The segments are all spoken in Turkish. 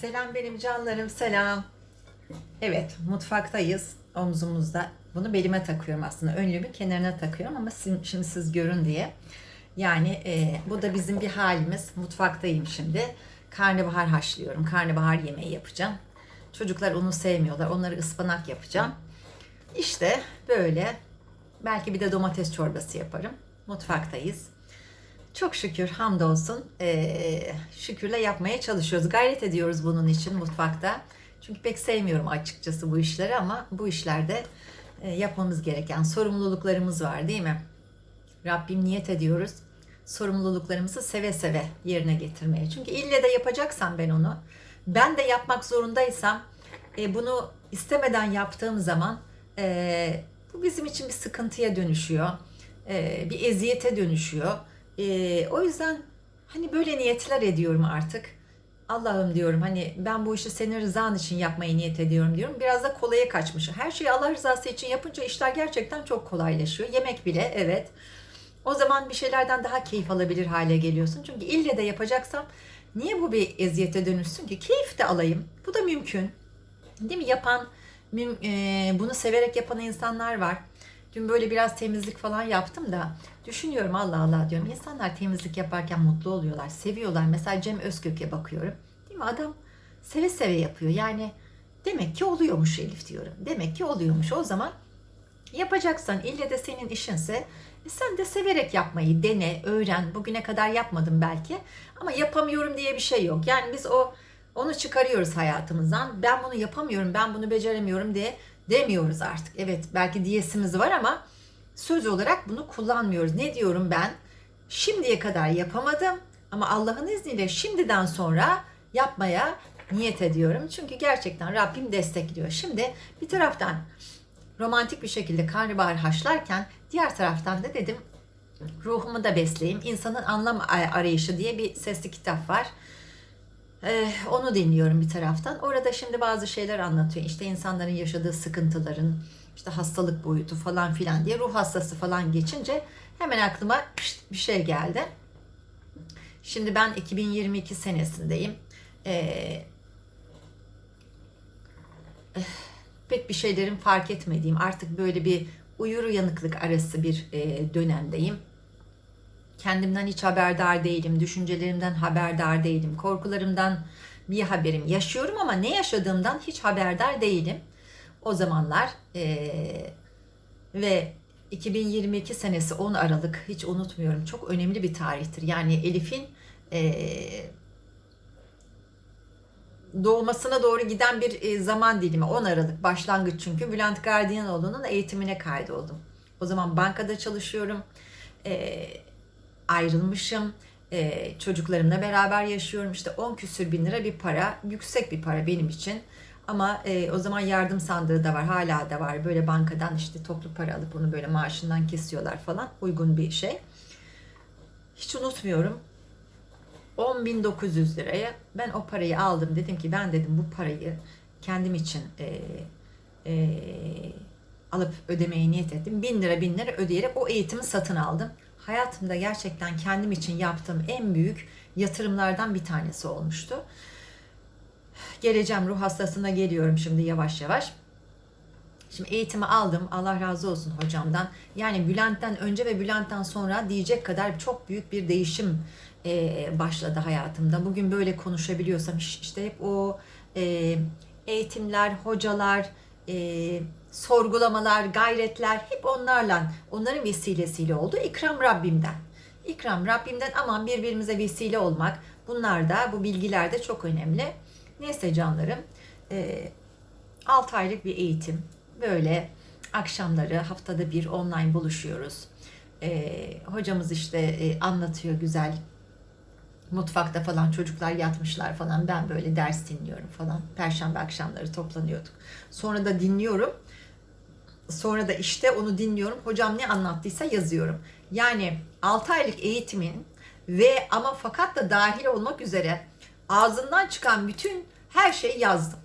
Selam benim canlarım selam. Evet mutfaktayız omzumuzda. Bunu belime takıyorum aslında. Önlüğümün kenarına takıyorum ama şimdi siz görün diye. Yani e, bu da bizim bir halimiz. Mutfaktayım şimdi. Karnabahar haşlıyorum. Karnabahar yemeği yapacağım. Çocuklar onu sevmiyorlar. Onları ıspanak yapacağım. İşte böyle. Belki bir de domates çorbası yaparım. Mutfaktayız. Çok şükür hamdolsun ee, şükürle yapmaya çalışıyoruz. Gayret ediyoruz bunun için mutfakta. Çünkü pek sevmiyorum açıkçası bu işleri ama bu işlerde e, yapmamız gereken sorumluluklarımız var değil mi? Rabbim niyet ediyoruz sorumluluklarımızı seve seve yerine getirmeye. Çünkü ille de yapacaksam ben onu, ben de yapmak zorundaysam e, bunu istemeden yaptığım zaman e, bu bizim için bir sıkıntıya dönüşüyor. E, bir eziyete dönüşüyor. E, o yüzden hani böyle niyetler ediyorum artık. Allah'ım diyorum hani ben bu işi senin rızan için yapmayı niyet ediyorum diyorum. Biraz da kolaya kaçmış. Her şeyi Allah rızası için yapınca işler gerçekten çok kolaylaşıyor. Yemek bile evet. O zaman bir şeylerden daha keyif alabilir hale geliyorsun. Çünkü ille de yapacaksam niye bu bir eziyete dönüşsün ki? Keyif de alayım. Bu da mümkün. Değil mi? Yapan, e, bunu severek yapan insanlar var. Dün böyle biraz temizlik falan yaptım da düşünüyorum Allah Allah diyorum. İnsanlar temizlik yaparken mutlu oluyorlar, seviyorlar. Mesela Cem Özkök'e bakıyorum. Değil mi? Adam seve seve yapıyor. Yani demek ki oluyormuş Elif diyorum. Demek ki oluyormuş. O zaman yapacaksan ille de senin işinse e sen de severek yapmayı dene, öğren. Bugüne kadar yapmadım belki ama yapamıyorum diye bir şey yok. Yani biz o onu çıkarıyoruz hayatımızdan. Ben bunu yapamıyorum, ben bunu beceremiyorum diye demiyoruz artık. Evet belki diyesimiz var ama söz olarak bunu kullanmıyoruz. Ne diyorum ben? Şimdiye kadar yapamadım ama Allah'ın izniyle şimdiden sonra yapmaya niyet ediyorum. Çünkü gerçekten Rabbim destekliyor. Şimdi bir taraftan romantik bir şekilde karnabahar haşlarken diğer taraftan da dedim ruhumu da besleyeyim. İnsanın anlam arayışı diye bir sesli kitap var. Ee, onu dinliyorum bir taraftan. Orada şimdi bazı şeyler anlatıyor. İşte insanların yaşadığı sıkıntıların, işte hastalık boyutu falan filan diye ruh hastası falan geçince hemen aklıma bir şey geldi. Şimdi ben 2022 senesindeyim. Ee, pek bir şeylerin fark etmediğim artık böyle bir uyur uyanıklık arası bir e, dönemdeyim. Kendimden hiç haberdar değilim, düşüncelerimden haberdar değilim, korkularımdan bir haberim yaşıyorum ama ne yaşadığımdan hiç haberdar değilim. O zamanlar e, ve 2022 senesi 10 Aralık hiç unutmuyorum çok önemli bir tarihtir. Yani Elif'in e, doğmasına doğru giden bir zaman dilimi 10 Aralık başlangıç çünkü Bülent Gardiyanoğlu'nun eğitimine kaydoldum. O zaman bankada çalışıyorum. E, ayrılmışım. E, çocuklarımla beraber yaşıyorum. İşte 10 küsür bin lira bir para. Yüksek bir para benim için. Ama e, o zaman yardım sandığı da var. Hala da var. Böyle bankadan işte toplu para alıp onu böyle maaşından kesiyorlar falan. Uygun bir şey. Hiç unutmuyorum. 10.900 liraya ben o parayı aldım. Dedim ki ben dedim bu parayı kendim için e, e, alıp ödemeye niyet ettim. 1000 lira 1000 lira ödeyerek o eğitimi satın aldım. Hayatımda gerçekten kendim için yaptığım en büyük yatırımlardan bir tanesi olmuştu. Geleceğim ruh hastasına geliyorum şimdi yavaş yavaş. Şimdi eğitimi aldım. Allah razı olsun hocamdan. Yani Bülent'ten önce ve Bülent'ten sonra diyecek kadar çok büyük bir değişim e, başladı hayatımda. Bugün böyle konuşabiliyorsam işte hep o e, eğitimler, hocalar, e, sorgulamalar, gayretler hep onlarla, onların vesilesiyle oldu. İkram Rabbimden. İkram Rabbimden aman birbirimize vesile olmak. Bunlar da, bu bilgiler de çok önemli. Neyse canlarım. E, 6 aylık bir eğitim. Böyle akşamları haftada bir online buluşuyoruz. E, hocamız işte e, anlatıyor güzel mutfakta falan çocuklar yatmışlar falan ben böyle ders dinliyorum falan. Perşembe akşamları toplanıyorduk. Sonra da dinliyorum. Sonra da işte onu dinliyorum. Hocam ne anlattıysa yazıyorum. Yani 6 aylık eğitimin ve ama fakat da dahil olmak üzere ağzından çıkan bütün her şeyi yazdım.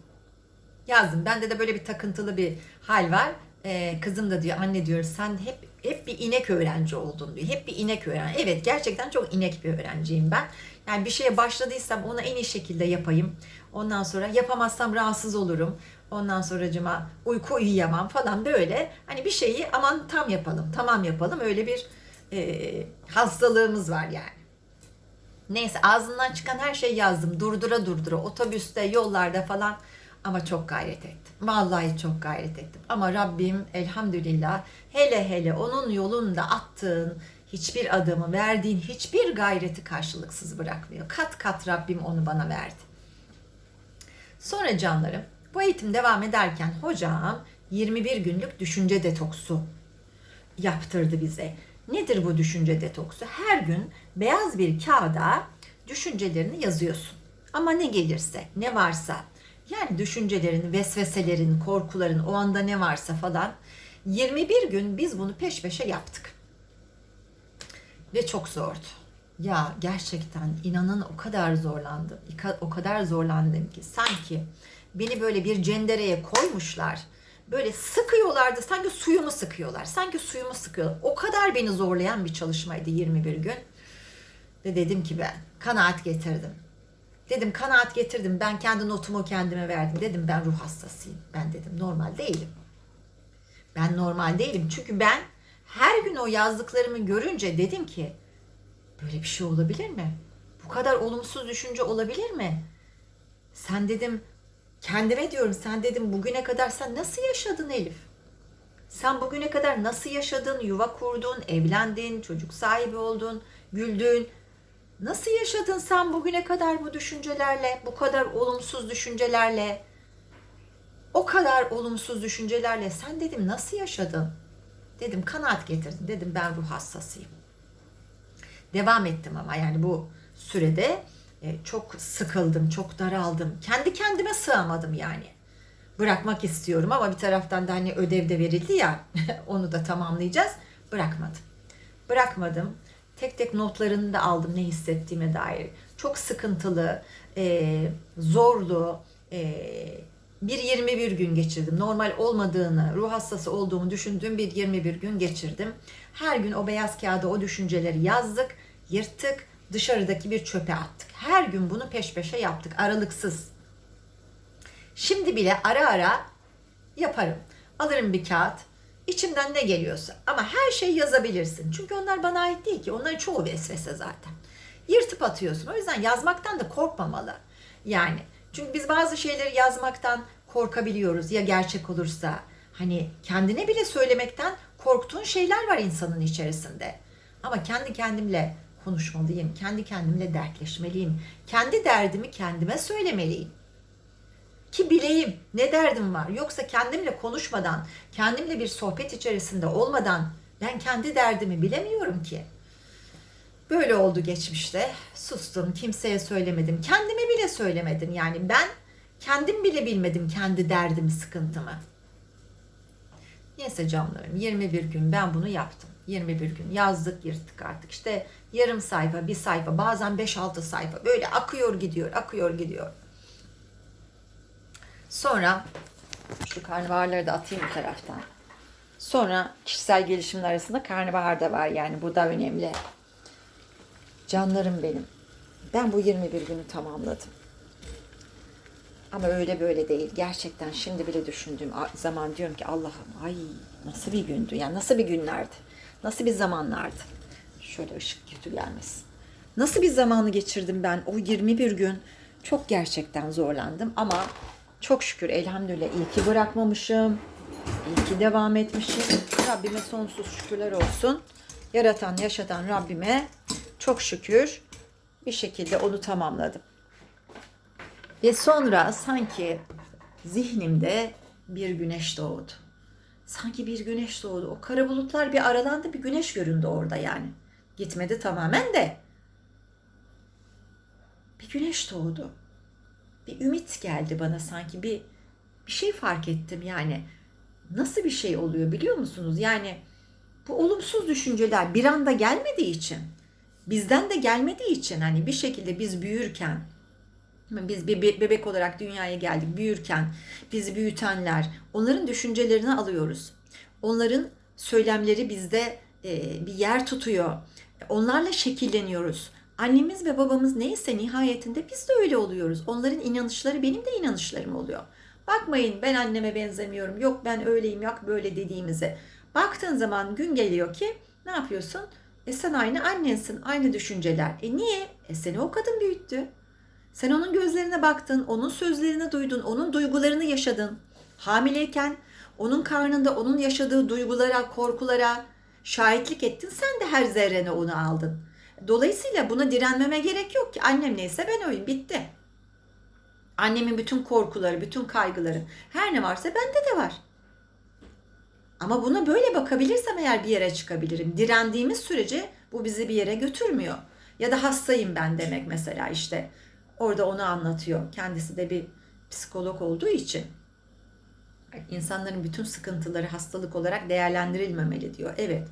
Yazdım. Bende de böyle bir takıntılı bir hal var. Ee, kızım da diyor anne diyor sen hep hep bir inek öğrenci oldun diyor. Hep bir inek öğrenci. Evet gerçekten çok inek bir öğrenciyim ben. Yani bir şeye başladıysam onu en iyi şekilde yapayım. Ondan sonra yapamazsam rahatsız olurum. Ondan sonracıma uyku uyuyamam falan böyle. Hani bir şeyi aman tam yapalım, tamam yapalım. Öyle bir e, hastalığımız var yani. Neyse ağzından çıkan her şeyi yazdım. Durdura durdura otobüste, yollarda falan. Ama çok gayret ettim. Vallahi çok gayret ettim. Ama Rabbim elhamdülillah hele hele onun yolunda attığın hiçbir adımı, verdiğin hiçbir gayreti karşılıksız bırakmıyor. Kat kat Rabbim onu bana verdi. Sonra canlarım bu eğitim devam ederken hocam 21 günlük düşünce detoksu yaptırdı bize. Nedir bu düşünce detoksu? Her gün beyaz bir kağıda düşüncelerini yazıyorsun. Ama ne gelirse, ne varsa, yani düşüncelerin, vesveselerin, korkuların, o anda ne varsa falan 21 gün biz bunu peş peşe yaptık. Ve çok zordu. Ya gerçekten inanın o kadar zorlandım. O kadar zorlandım ki sanki beni böyle bir cendereye koymuşlar. Böyle sıkıyorlardı. Sanki suyumu sıkıyorlar. Sanki suyumu sıkıyorlar. O kadar beni zorlayan bir çalışmaydı 21 gün. Ve dedim ki ben kanaat getirdim. Dedim kanaat getirdim. Ben kendi notumu kendime verdim. Dedim ben ruh hastasıyım. Ben dedim normal değilim. Ben normal değilim. Çünkü ben her gün o yazdıklarımı görünce dedim ki böyle bir şey olabilir mi? Bu kadar olumsuz düşünce olabilir mi? Sen dedim kendime diyorum sen dedim bugüne kadar sen nasıl yaşadın Elif? Sen bugüne kadar nasıl yaşadın? Yuva kurdun, evlendin, çocuk sahibi oldun, güldün. Nasıl yaşadın sen bugüne kadar bu düşüncelerle, bu kadar olumsuz düşüncelerle? O kadar olumsuz düşüncelerle sen dedim nasıl yaşadın? Dedim kanaat getirdim. Dedim ben ruh hastasıyım. Devam ettim ama yani bu sürede çok sıkıldım, çok daraldım. Kendi kendime sığamadım yani. Bırakmak istiyorum ama bir taraftan da hani ödev de verildi ya onu da tamamlayacağız. Bırakmadım. Bırakmadım. Tek tek notlarını da aldım ne hissettiğime dair. Çok sıkıntılı, e, zorlu, e, bir 21 gün geçirdim. Normal olmadığını, ruh hastası olduğumu düşündüğüm bir 21 gün geçirdim. Her gün o beyaz kağıda o düşünceleri yazdık, yırttık, dışarıdaki bir çöpe attık. Her gün bunu peş peşe yaptık, aralıksız. Şimdi bile ara ara yaparım. Alırım bir kağıt, içimden ne geliyorsa. Ama her şeyi yazabilirsin. Çünkü onlar bana ait değil ki. Onların çoğu vesvese zaten. Yırtıp atıyorsun. O yüzden yazmaktan da korkmamalı. Yani çünkü biz bazı şeyleri yazmaktan korkabiliyoruz. Ya gerçek olursa hani kendine bile söylemekten korktuğun şeyler var insanın içerisinde. Ama kendi kendimle konuşmalıyım. Kendi kendimle dertleşmeliyim. Kendi derdimi kendime söylemeliyim. Ki bileyim ne derdim var. Yoksa kendimle konuşmadan, kendimle bir sohbet içerisinde olmadan ben kendi derdimi bilemiyorum ki. Böyle oldu geçmişte. Sustum, kimseye söylemedim. Kendime bile söylemedim. Yani ben kendim bile bilmedim kendi derdimi, sıkıntımı. Neyse canlarım 21 gün ben bunu yaptım. 21 gün yazdık yırttık artık. İşte yarım sayfa, bir sayfa, bazen 5-6 sayfa böyle akıyor gidiyor, akıyor gidiyor. Sonra şu karnabaharları da atayım bir taraftan. Sonra kişisel gelişimin arasında karnabahar da var yani bu da önemli. Canlarım benim. Ben bu 21 günü tamamladım. Ama öyle böyle değil. Gerçekten şimdi bile düşündüğüm zaman diyorum ki Allah'ım ay nasıl bir gündü. Yani nasıl bir günlerdi. Nasıl bir zamanlardı. Şöyle ışık kötü gelmesin. Nasıl bir zamanı geçirdim ben o 21 gün. Çok gerçekten zorlandım ama çok şükür elhamdülillah iyi ki bırakmamışım. İyi ki devam etmişim. Rabbime sonsuz şükürler olsun. Yaratan, yaşatan Rabbime çok şükür bir şekilde onu tamamladım. Ve sonra sanki zihnimde bir güneş doğdu. Sanki bir güneş doğdu. O kara bulutlar bir aralandı, bir güneş göründü orada yani. Gitmedi tamamen de. Bir güneş doğdu. Bir ümit geldi bana sanki bir bir şey fark ettim yani. Nasıl bir şey oluyor biliyor musunuz? Yani bu olumsuz düşünceler bir anda gelmediği için bizden de gelmediği için hani bir şekilde biz büyürken biz bir bebek olarak dünyaya geldik büyürken bizi büyütenler onların düşüncelerini alıyoruz. Onların söylemleri bizde e, bir yer tutuyor. Onlarla şekilleniyoruz. Annemiz ve babamız neyse nihayetinde biz de öyle oluyoruz. Onların inanışları benim de inanışlarım oluyor. Bakmayın ben anneme benzemiyorum. Yok ben öyleyim yok böyle dediğimize. Baktığın zaman gün geliyor ki ne yapıyorsun? E sen aynı annensin, aynı düşünceler. E niye? E seni o kadın büyüttü. Sen onun gözlerine baktın, onun sözlerini duydun, onun duygularını yaşadın. Hamileyken onun karnında onun yaşadığı duygulara, korkulara şahitlik ettin. Sen de her zerrene onu aldın. Dolayısıyla buna direnmeme gerek yok ki. Annem neyse ben oyum. Bitti. Annemin bütün korkuları, bütün kaygıları, her ne varsa bende de var. Ama buna böyle bakabilirsem eğer bir yere çıkabilirim. Direndiğimiz sürece bu bizi bir yere götürmüyor. Ya da hastayım ben demek mesela işte. Orada onu anlatıyor. Kendisi de bir psikolog olduğu için. İnsanların bütün sıkıntıları hastalık olarak değerlendirilmemeli diyor. Evet.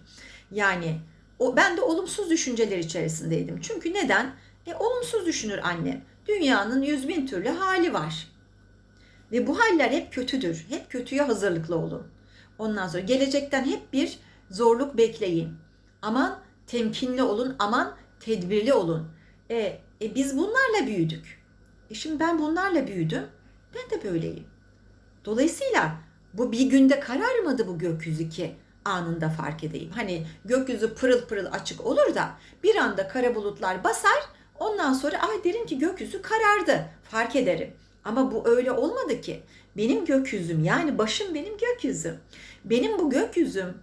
Yani o ben de olumsuz düşünceler içerisindeydim. Çünkü neden? E, olumsuz düşünür annem. Dünyanın yüz bin türlü hali var. Ve bu haller hep kötüdür. Hep kötüye hazırlıklı olun. Ondan sonra gelecekten hep bir zorluk bekleyin. Aman temkinli olun, aman tedbirli olun. E, e biz bunlarla büyüdük. E şimdi ben bunlarla büyüdüm. Ben de böyleyim. Dolayısıyla bu bir günde kararmadı bu gökyüzü ki anında fark edeyim. Hani gökyüzü pırıl pırıl açık olur da bir anda kara bulutlar basar. Ondan sonra ay derim ki gökyüzü karardı. Fark ederim. Ama bu öyle olmadı ki. Benim gökyüzüm yani başım benim gökyüzüm. Benim bu gökyüzüm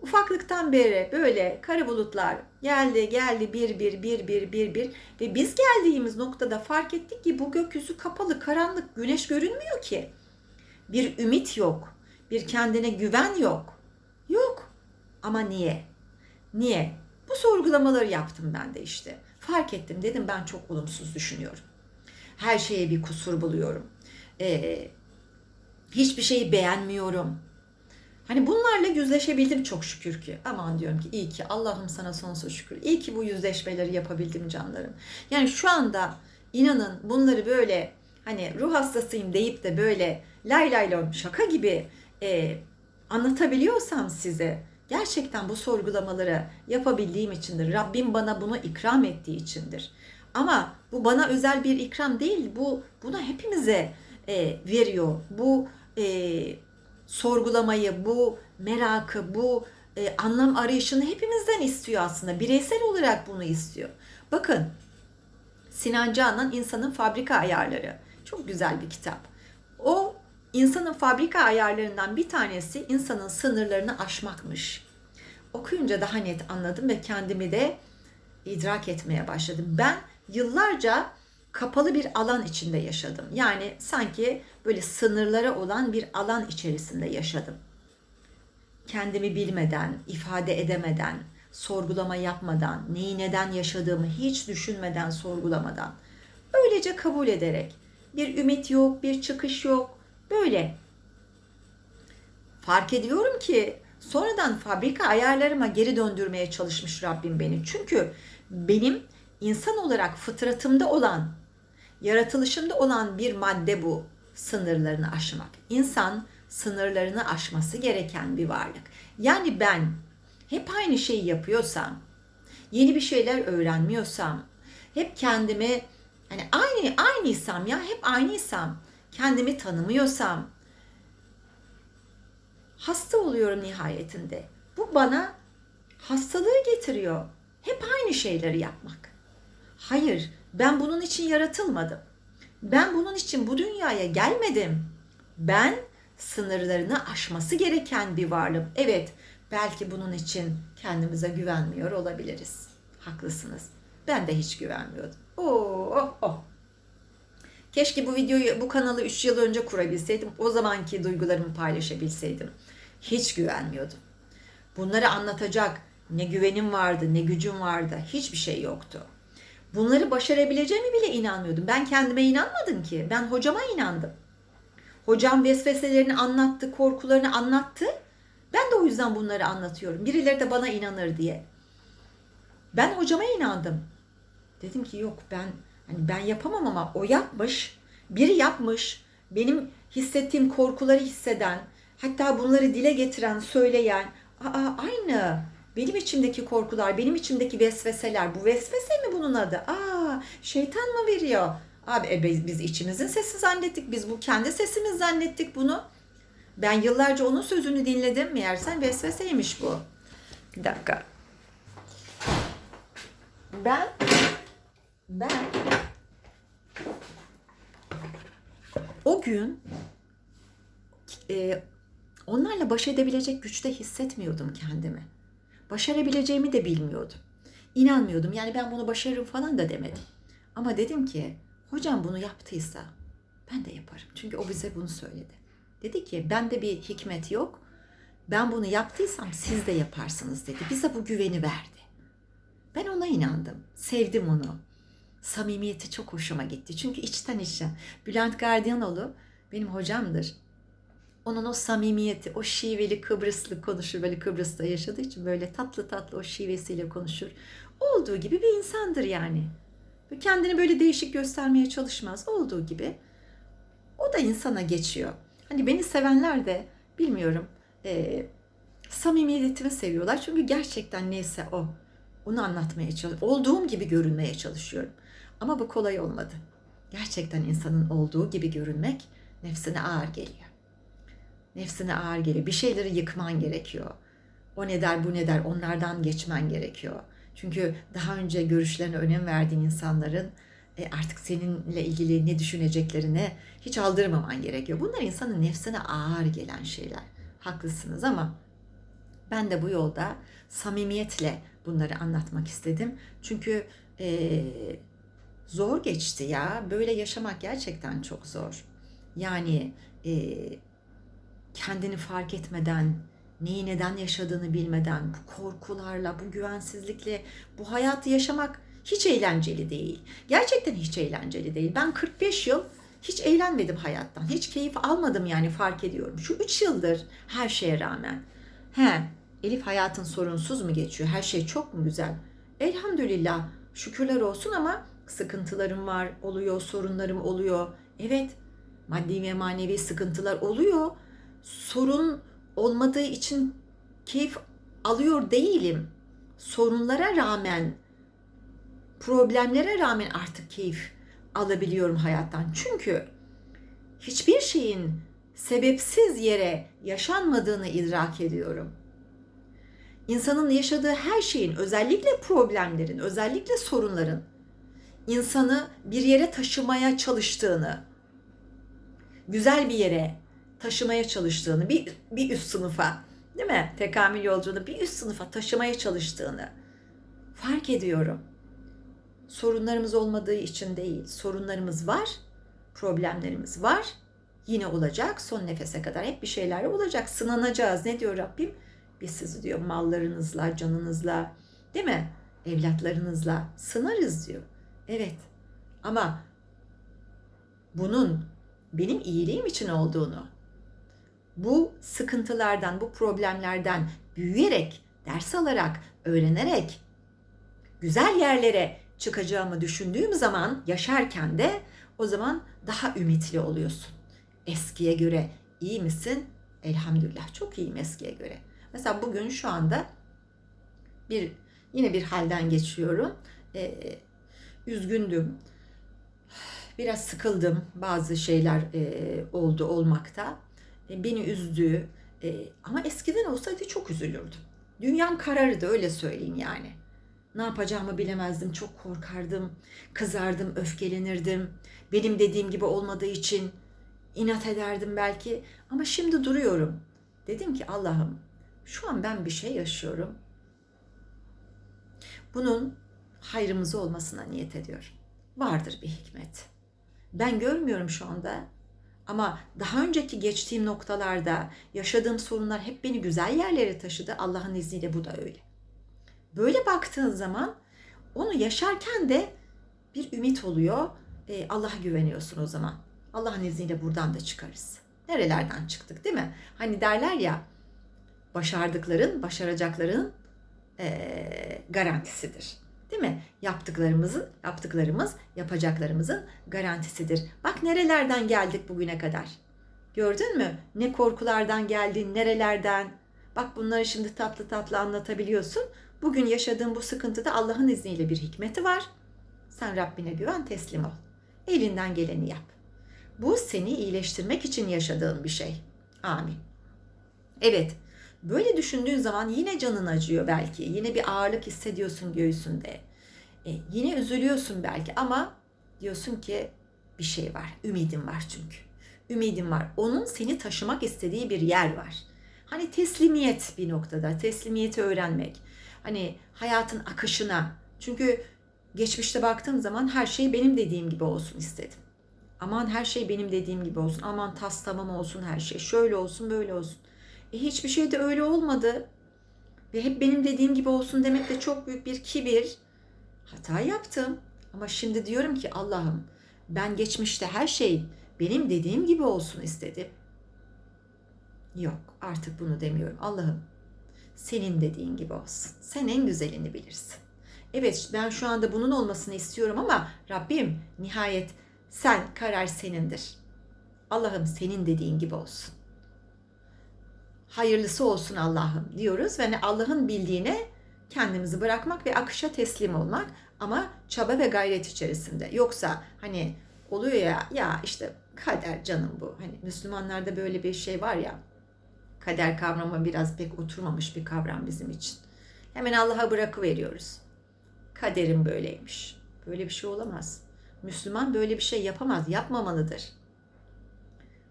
ufaklıktan beri böyle kara bulutlar geldi geldi bir bir bir bir bir bir ve biz geldiğimiz noktada fark ettik ki bu gökyüzü kapalı karanlık güneş görünmüyor ki. Bir ümit yok. Bir kendine güven yok. Yok. Ama niye? Niye? Bu sorgulamaları yaptım ben de işte. Fark ettim dedim ben çok olumsuz düşünüyorum. Her şeye bir kusur buluyorum. Ee, hiçbir şeyi beğenmiyorum. Hani bunlarla yüzleşebildim çok şükür ki. Aman diyorum ki iyi ki Allah'ım sana sonsuz şükür. İyi ki bu yüzleşmeleri yapabildim canlarım. Yani şu anda inanın bunları böyle hani ruh hastasıyım deyip de böyle lay lay lom şaka gibi e, anlatabiliyorsam size gerçekten bu sorgulamaları yapabildiğim içindir. Rabbim bana bunu ikram ettiği içindir. Ama bu bana özel bir ikram değil. Bu buna hepimize e, veriyor. Bu e, sorgulamayı, bu merakı, bu e, anlam arayışını hepimizden istiyor aslında. Bireysel olarak bunu istiyor. Bakın Sinan Canan İnsanın Fabrika Ayarları. Çok güzel bir kitap. O insanın fabrika ayarlarından bir tanesi insanın sınırlarını aşmakmış. Okuyunca daha net anladım ve kendimi de idrak etmeye başladım. Ben yıllarca kapalı bir alan içinde yaşadım. Yani sanki böyle sınırlara olan bir alan içerisinde yaşadım. Kendimi bilmeden, ifade edemeden, sorgulama yapmadan, neyi neden yaşadığımı hiç düşünmeden, sorgulamadan, öylece kabul ederek bir ümit yok, bir çıkış yok. Böyle. Fark ediyorum ki sonradan fabrika ayarlarıma geri döndürmeye çalışmış Rabbim beni. Çünkü benim insan olarak fıtratımda olan, yaratılışımda olan bir madde bu. Sınırlarını aşmak. İnsan sınırlarını aşması gereken bir varlık. Yani ben hep aynı şeyi yapıyorsam, yeni bir şeyler öğrenmiyorsam, hep kendimi hani aynı aynıysam ya hep aynıysam, kendimi tanımıyorsam hasta oluyorum nihayetinde. Bu bana hastalığı getiriyor. Hep aynı şeyleri yapmak. Hayır, ben bunun için yaratılmadım. Ben bunun için bu dünyaya gelmedim. Ben sınırlarını aşması gereken bir varlığım. Evet, belki bunun için kendimize güvenmiyor olabiliriz. Haklısınız. Ben de hiç güvenmiyordum. Oh, oh, oh. Keşke bu videoyu, bu kanalı 3 yıl önce kurabilseydim. O zamanki duygularımı paylaşabilseydim. Hiç güvenmiyordum. Bunları anlatacak ne güvenim vardı, ne gücüm vardı. Hiçbir şey yoktu. Bunları başarabileceğimi bile inanmıyordum. Ben kendime inanmadım ki. Ben hocama inandım. Hocam vesveselerini anlattı, korkularını anlattı. Ben de o yüzden bunları anlatıyorum. Birileri de bana inanır diye. Ben hocama inandım. Dedim ki yok ben hani ben yapamam ama o yapmış. Biri yapmış. Benim hissettiğim korkuları hisseden, hatta bunları dile getiren, söyleyen, aa aynı. Benim içimdeki korkular, benim içimdeki vesveseler. Bu vesvese mi bunun adı? Aa, şeytan mı veriyor? Abi e, biz içimizin sesi zannettik. Biz bu kendi sesimiz zannettik bunu. Ben yıllarca onun sözünü dinledim. Meğersem vesveseymiş bu. Bir dakika. Ben ben o gün e, onlarla baş edebilecek güçte hissetmiyordum kendimi. Başarabileceğimi de bilmiyordum. İnanmıyordum. Yani ben bunu başarırım falan da demedim. Ama dedim ki hocam bunu yaptıysa ben de yaparım. Çünkü o bize bunu söyledi. Dedi ki bende bir hikmet yok. Ben bunu yaptıysam siz de yaparsınız dedi. Bize bu güveni verdi. Ben ona inandım. Sevdim onu. Samimiyeti çok hoşuma gitti. Çünkü içten içe. Bülent Gardiyanoğlu benim hocamdır. Onun o samimiyeti, o şiveli Kıbrıslı konuşur. Böyle Kıbrıs'ta yaşadığı için böyle tatlı tatlı o şivesiyle konuşur. Olduğu gibi bir insandır yani. Kendini böyle değişik göstermeye çalışmaz. Olduğu gibi. O da insana geçiyor. Hani beni sevenler de bilmiyorum e, samimiyetimi seviyorlar. Çünkü gerçekten neyse o. Onu anlatmaya çalışıyorum. Olduğum gibi görünmeye çalışıyorum. Ama bu kolay olmadı. Gerçekten insanın olduğu gibi görünmek nefsine ağır geliyor. Nefsine ağır geliyor. Bir şeyleri yıkman gerekiyor. O ne der bu ne der onlardan geçmen gerekiyor. Çünkü daha önce görüşlerine önem verdiğin insanların e, artık seninle ilgili ne düşüneceklerine hiç aldırmaman gerekiyor. Bunlar insanın nefsine ağır gelen şeyler. Haklısınız ama ben de bu yolda samimiyetle bunları anlatmak istedim. Çünkü e, zor geçti ya. Böyle yaşamak gerçekten çok zor. Yani e, kendini fark etmeden, neyi neden yaşadığını bilmeden, bu korkularla, bu güvensizlikle bu hayatı yaşamak hiç eğlenceli değil. Gerçekten hiç eğlenceli değil. Ben 45 yıl hiç eğlenmedim hayattan. Hiç keyif almadım yani fark ediyorum. Şu 3 yıldır her şeye rağmen. He, Elif hayatın sorunsuz mu geçiyor? Her şey çok mu güzel? Elhamdülillah şükürler olsun ama sıkıntılarım var, oluyor, sorunlarım oluyor. Evet, maddi ve manevi sıkıntılar oluyor. Sorun olmadığı için keyif alıyor değilim. Sorunlara rağmen, problemlere rağmen artık keyif alabiliyorum hayattan. Çünkü hiçbir şeyin sebepsiz yere yaşanmadığını idrak ediyorum. İnsanın yaşadığı her şeyin, özellikle problemlerin, özellikle sorunların insanı bir yere taşımaya çalıştığını, güzel bir yere taşımaya çalıştığını, bir, bir üst sınıfa, değil mi? Tekamül yolculuğunu bir üst sınıfa taşımaya çalıştığını fark ediyorum. Sorunlarımız olmadığı için değil, sorunlarımız var, problemlerimiz var. Yine olacak, son nefese kadar hep bir şeyler olacak. Sınanacağız. Ne diyor Rabbim? Biz sizi diyor mallarınızla, canınızla, değil mi? Evlatlarınızla sınarız diyor. Evet. Ama bunun benim iyiliğim için olduğunu, bu sıkıntılardan, bu problemlerden büyüyerek, ders alarak, öğrenerek güzel yerlere çıkacağımı düşündüğüm zaman yaşarken de o zaman daha ümitli oluyorsun. Eskiye göre iyi misin? Elhamdülillah çok iyiyim eskiye göre. Mesela bugün şu anda bir yine bir halden geçiyorum. Ee, üzgündüm. Biraz sıkıldım. Bazı şeyler e, oldu olmakta. E, beni üzdü. E, ama eskiden olsaydı çok üzülürdüm. Dünyam karardı öyle söyleyeyim yani. Ne yapacağımı bilemezdim. Çok korkardım. Kızardım, öfkelenirdim. Benim dediğim gibi olmadığı için inat ederdim belki. Ama şimdi duruyorum. Dedim ki Allah'ım şu an ben bir şey yaşıyorum. Bunun hayrımızı olmasına niyet ediyorum. Vardır bir hikmet. Ben görmüyorum şu anda ama daha önceki geçtiğim noktalarda yaşadığım sorunlar hep beni güzel yerlere taşıdı. Allah'ın izniyle bu da öyle. Böyle baktığın zaman onu yaşarken de bir ümit oluyor. E, Allah'a güveniyorsun o zaman. Allah'ın izniyle buradan da çıkarız. Nerelerden çıktık değil mi? Hani derler ya başardıkların, başaracakların e, garantisidir. Değil mi? Yaptıklarımızın, yaptıklarımız yapacaklarımızın garantisidir. Bak nerelerden geldik bugüne kadar. Gördün mü? Ne korkulardan geldin, nerelerden. Bak bunları şimdi tatlı tatlı anlatabiliyorsun. Bugün yaşadığın bu sıkıntıda Allah'ın izniyle bir hikmeti var. Sen Rabbine güven, teslim ol. Elinden geleni yap. Bu seni iyileştirmek için yaşadığın bir şey. Amin. Evet, böyle düşündüğün zaman yine canın acıyor belki. Yine bir ağırlık hissediyorsun göğsünde. E, yine üzülüyorsun belki ama diyorsun ki bir şey var. Ümidim var çünkü. Ümidim var. Onun seni taşımak istediği bir yer var. Hani teslimiyet bir noktada. Teslimiyeti öğrenmek. Hani hayatın akışına. Çünkü geçmişte baktığım zaman her şey benim dediğim gibi olsun istedim. Aman her şey benim dediğim gibi olsun. Aman tas tamam olsun her şey. Şöyle olsun böyle olsun. E hiçbir şey de öyle olmadı. Ve hep benim dediğim gibi olsun demek de çok büyük bir kibir. Hata yaptım. Ama şimdi diyorum ki Allah'ım ben geçmişte her şey benim dediğim gibi olsun istedim. Yok artık bunu demiyorum. Allah'ım senin dediğin gibi olsun. Sen en güzelini bilirsin. Evet ben şu anda bunun olmasını istiyorum ama Rabbim nihayet sen karar senindir. Allah'ım senin dediğin gibi olsun. Hayırlısı olsun Allah'ım diyoruz ve hani Allah'ın bildiğine kendimizi bırakmak ve akışa teslim olmak ama çaba ve gayret içerisinde. Yoksa hani oluyor ya ya işte kader canım bu. Hani Müslümanlarda böyle bir şey var ya kader kavramı biraz pek oturmamış bir kavram bizim için. Hemen Allah'a bırakıveriyoruz. Kaderim böyleymiş. Böyle bir şey olamaz. Müslüman böyle bir şey yapamaz, yapmamalıdır.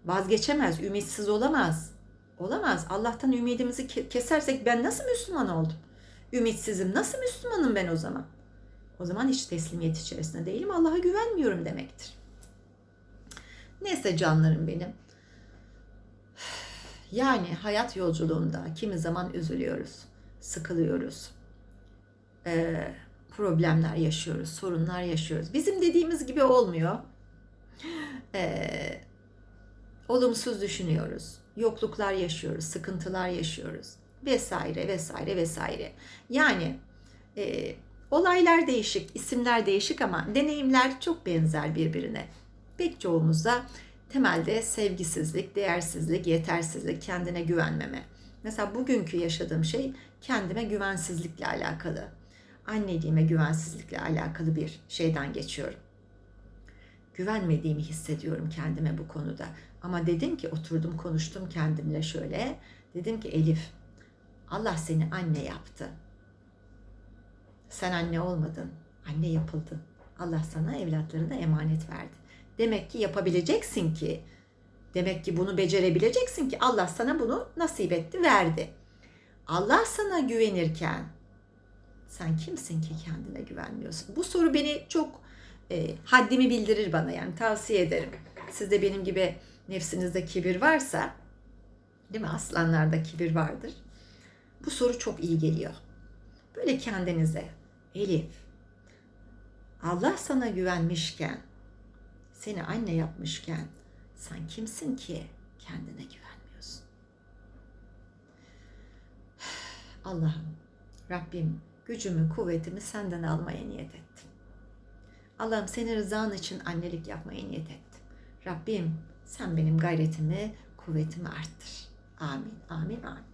Vazgeçemez, ümitsiz olamaz. Olamaz. Allah'tan ümidimizi kesersek ben nasıl Müslüman oldum? Ümitsizim. Nasıl Müslümanım ben o zaman? O zaman hiç teslimiyet içerisinde değilim. Allah'a güvenmiyorum demektir. Neyse canlarım benim. Yani hayat yolculuğunda kimi zaman üzülüyoruz, sıkılıyoruz, ee, problemler yaşıyoruz, sorunlar yaşıyoruz. Bizim dediğimiz gibi olmuyor. Ee, olumsuz düşünüyoruz, yokluklar yaşıyoruz, sıkıntılar yaşıyoruz vesaire vesaire vesaire. Yani e, olaylar değişik, isimler değişik ama deneyimler çok benzer birbirine. Pek çoğumuzda temelde sevgisizlik, değersizlik, yetersizlik, kendine güvenmeme. Mesela bugünkü yaşadığım şey kendime güvensizlikle alakalı. Anneliğime güvensizlikle alakalı bir şeyden geçiyorum. Güvenmediğimi hissediyorum kendime bu konuda. Ama dedim ki oturdum konuştum kendimle şöyle. Dedim ki Elif Allah seni anne yaptı. Sen anne olmadın. Anne yapıldın. Allah sana evlatlarına emanet verdi. Demek ki yapabileceksin ki. Demek ki bunu becerebileceksin ki Allah sana bunu nasip etti, verdi. Allah sana güvenirken sen kimsin ki kendine güvenmiyorsun? Bu soru beni çok e, haddimi bildirir bana yani tavsiye ederim. Sizde benim gibi nefsinizde kibir varsa, değil mi? Aslanlarda kibir vardır. Bu soru çok iyi geliyor. Böyle kendinize Elif Allah sana güvenmişken seni anne yapmışken sen kimsin ki kendine güvenmiyorsun? Allah'ım, Rabbim gücümü, kuvvetimi senden almaya niyet ettim. Allah'ım senin rızan için annelik yapmaya niyet ettim. Rabbim sen benim gayretimi, kuvvetimi arttır. Amin, amin, amin.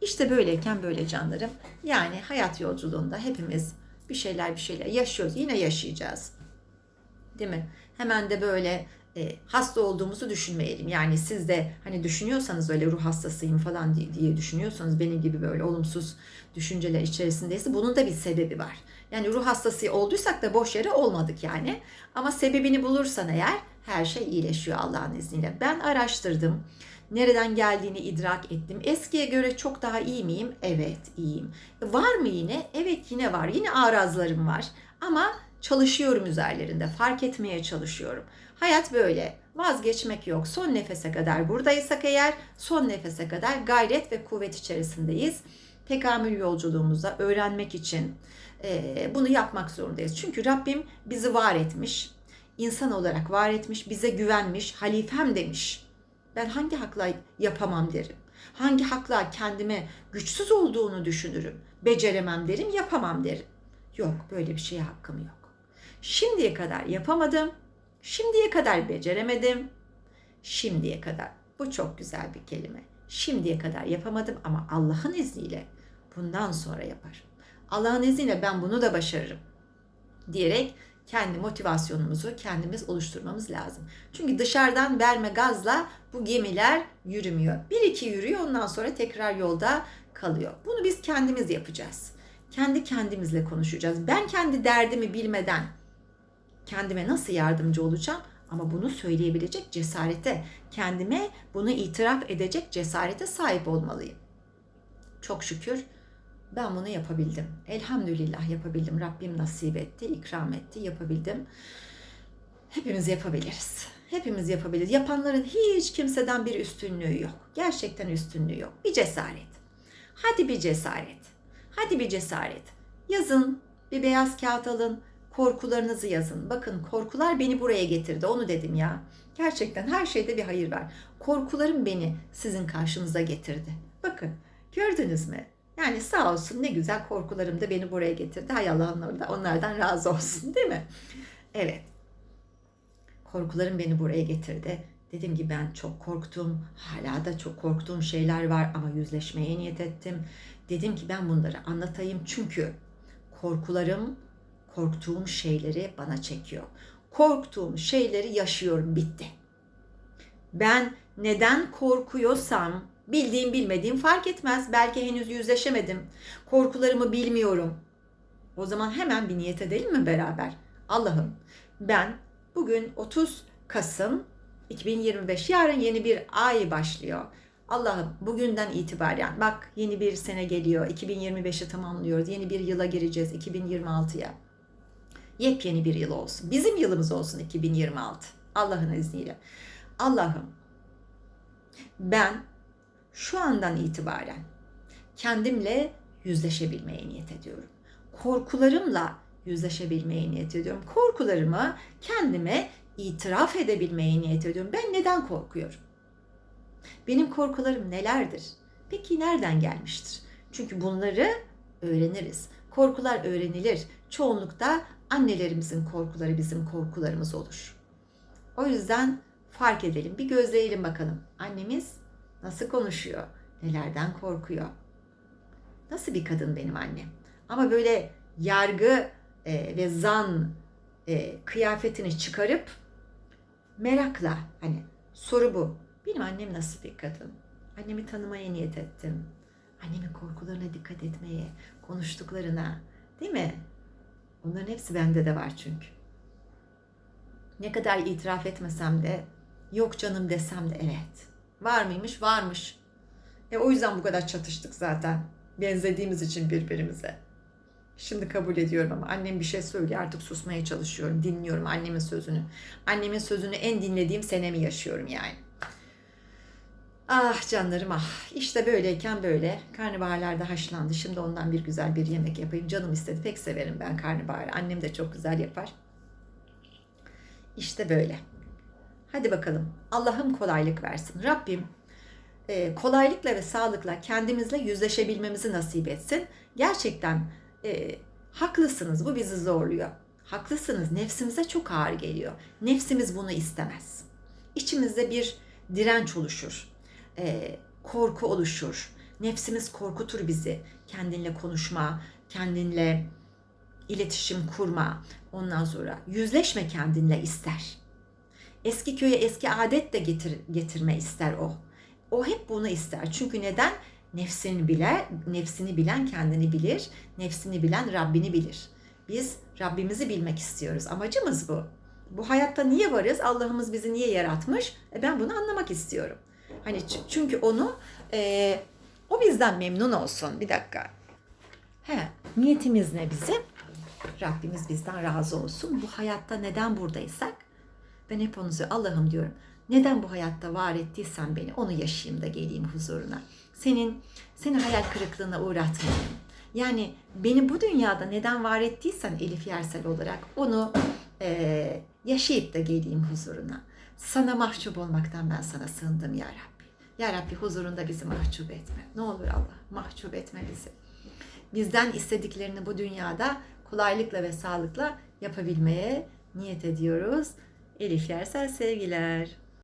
İşte böyleyken böyle canlarım. Yani hayat yolculuğunda hepimiz bir şeyler bir şeyler yaşıyoruz. Yine yaşayacağız. Değil mi? Hemen de böyle e, hasta olduğumuzu düşünmeyelim. Yani siz de hani düşünüyorsanız öyle ruh hastasıyım falan diye düşünüyorsanız benim gibi böyle olumsuz düşünceler içerisindeyse bunun da bir sebebi var. Yani ruh hastası olduysak da boş yere olmadık yani. Ama sebebini bulursan eğer her şey iyileşiyor Allah'ın izniyle. Ben araştırdım. Nereden geldiğini idrak ettim. Eskiye göre çok daha iyi miyim? Evet, iyiyim. Var mı yine? Evet, yine var. Yine arazlarım var. Ama çalışıyorum üzerlerinde. Fark etmeye çalışıyorum. Hayat böyle. Vazgeçmek yok. Son nefese kadar buradaysak eğer son nefese kadar gayret ve kuvvet içerisindeyiz. Tekamül yolculuğumuza öğrenmek için e, bunu yapmak zorundayız. Çünkü Rabbim bizi var etmiş. İnsan olarak var etmiş. Bize güvenmiş. Halifem demiş. Ben hangi hakla yapamam derim. Hangi hakla kendime güçsüz olduğunu düşünürüm. Beceremem derim, yapamam derim. Yok, böyle bir şeye hakkım yok. Şimdiye kadar yapamadım. Şimdiye kadar beceremedim. Şimdiye kadar. Bu çok güzel bir kelime. Şimdiye kadar yapamadım ama Allah'ın izniyle bundan sonra yaparım. Allah'ın izniyle ben bunu da başarırım diyerek kendi motivasyonumuzu kendimiz oluşturmamız lazım. Çünkü dışarıdan verme gazla bu gemiler yürümüyor. Bir iki yürüyor ondan sonra tekrar yolda kalıyor. Bunu biz kendimiz yapacağız. Kendi kendimizle konuşacağız. Ben kendi derdimi bilmeden kendime nasıl yardımcı olacağım? Ama bunu söyleyebilecek cesarete, kendime bunu itiraf edecek cesarete sahip olmalıyım. Çok şükür ben bunu yapabildim. Elhamdülillah yapabildim. Rabbim nasip etti, ikram etti, yapabildim. Hepimiz yapabiliriz. Hepimiz yapabiliriz. Yapanların hiç kimseden bir üstünlüğü yok. Gerçekten üstünlüğü yok. Bir cesaret. Hadi bir cesaret. Hadi bir cesaret. Yazın, bir beyaz kağıt alın, korkularınızı yazın. Bakın korkular beni buraya getirdi. Onu dedim ya. Gerçekten her şeyde bir hayır var. Korkularım beni sizin karşınıza getirdi. Bakın gördünüz mü? Yani sağ olsun ne güzel korkularım da beni buraya getirdi. Hay Allah onlardan, onlardan razı olsun değil mi? Evet. Korkularım beni buraya getirdi. Dedim ki ben çok korktum. Hala da çok korktuğum şeyler var ama yüzleşmeye niyet ettim. Dedim ki ben bunları anlatayım çünkü korkularım korktuğum şeyleri bana çekiyor. Korktuğum şeyleri yaşıyorum bitti. Ben neden korkuyorsam bildiğim bilmediğim fark etmez. Belki henüz yüzleşemedim. Korkularımı bilmiyorum. O zaman hemen bir niyet edelim mi beraber? Allah'ım ben bugün 30 Kasım 2025 yarın yeni bir ay başlıyor. Allah'ım bugünden itibaren bak yeni bir sene geliyor. 2025'i tamamlıyoruz. Yeni bir yıla gireceğiz 2026'ya. Yepyeni bir yıl olsun. Bizim yılımız olsun 2026. Allah'ın izniyle. Allah'ım ben şu andan itibaren kendimle yüzleşebilmeye niyet ediyorum. Korkularımla yüzleşebilmeye niyet ediyorum. Korkularımı kendime itiraf edebilmeye niyet ediyorum. Ben neden korkuyorum? Benim korkularım nelerdir? Peki nereden gelmiştir? Çünkü bunları öğreniriz. Korkular öğrenilir. Çoğunlukta annelerimizin korkuları bizim korkularımız olur. O yüzden fark edelim, bir gözleyelim bakalım. Annemiz nasıl konuşuyor? Nelerden korkuyor? Nasıl bir kadın benim annem? Ama böyle yargı e, ve zan e, kıyafetini çıkarıp merakla hani soru bu. Benim annem nasıl bir kadın? Annemi tanımaya niyet ettim. Annemin korkularına dikkat etmeye, konuştuklarına, değil mi? Onların hepsi bende de var çünkü. Ne kadar itiraf etmesem de, yok canım desem de evet. Var mıymış? Varmış. E o yüzden bu kadar çatıştık zaten. Benzediğimiz için birbirimize. Şimdi kabul ediyorum ama annem bir şey söylüyor artık susmaya çalışıyorum. Dinliyorum annemin sözünü. Annemin sözünü en dinlediğim senemi yaşıyorum yani. Ah canlarım ah. İşte böyleyken böyle. Karnabaharlar da haşlandı. Şimdi ondan bir güzel bir yemek yapayım. Canım istedi. Pek severim ben karnabaharı. Annem de çok güzel yapar. İşte böyle. Hadi bakalım. Allah'ım kolaylık versin. Rabbim e, kolaylıkla ve sağlıkla kendimizle yüzleşebilmemizi nasip etsin. Gerçekten e, haklısınız. Bu bizi zorluyor. Haklısınız. Nefsimize çok ağır geliyor. Nefsimiz bunu istemez. İçimizde bir direnç oluşur. E, korku oluşur. Nefsimiz korkutur bizi. Kendinle konuşma, kendinle iletişim kurma. Ondan sonra yüzleşme kendinle ister. Eski köye eski adet de getir, getirme ister o. O hep bunu ister. Çünkü neden? Nefsini bilen, nefsini bilen kendini bilir. Nefsini bilen Rabbini bilir. Biz Rabbimizi bilmek istiyoruz. Amacımız bu. Bu hayatta niye varız? Allah'ımız bizi niye yaratmış? E ben bunu anlamak istiyorum. Hani çünkü onu e, o bizden memnun olsun. Bir dakika. He, niyetimiz ne bizim? Rabbimiz bizden razı olsun. Bu hayatta neden buradaysak ben hep onu Allah'ım diyorum. Neden bu hayatta var ettiysen beni onu yaşayayım da geleyim huzuruna. Senin seni hayal kırıklığına uğratmayayım. Yani beni bu dünyada neden var ettiysen Elif Yersel olarak onu e, yaşayıp da geleyim huzuruna. Sana mahcup olmaktan ben sana sığındım ya Rabbi. Ya Rabbi huzurunda bizi mahcup etme. Ne olur Allah mahcup etme bizi. Bizden istediklerini bu dünyada kolaylıkla ve sağlıkla yapabilmeye niyet ediyoruz. Elif Yersel sevgiler.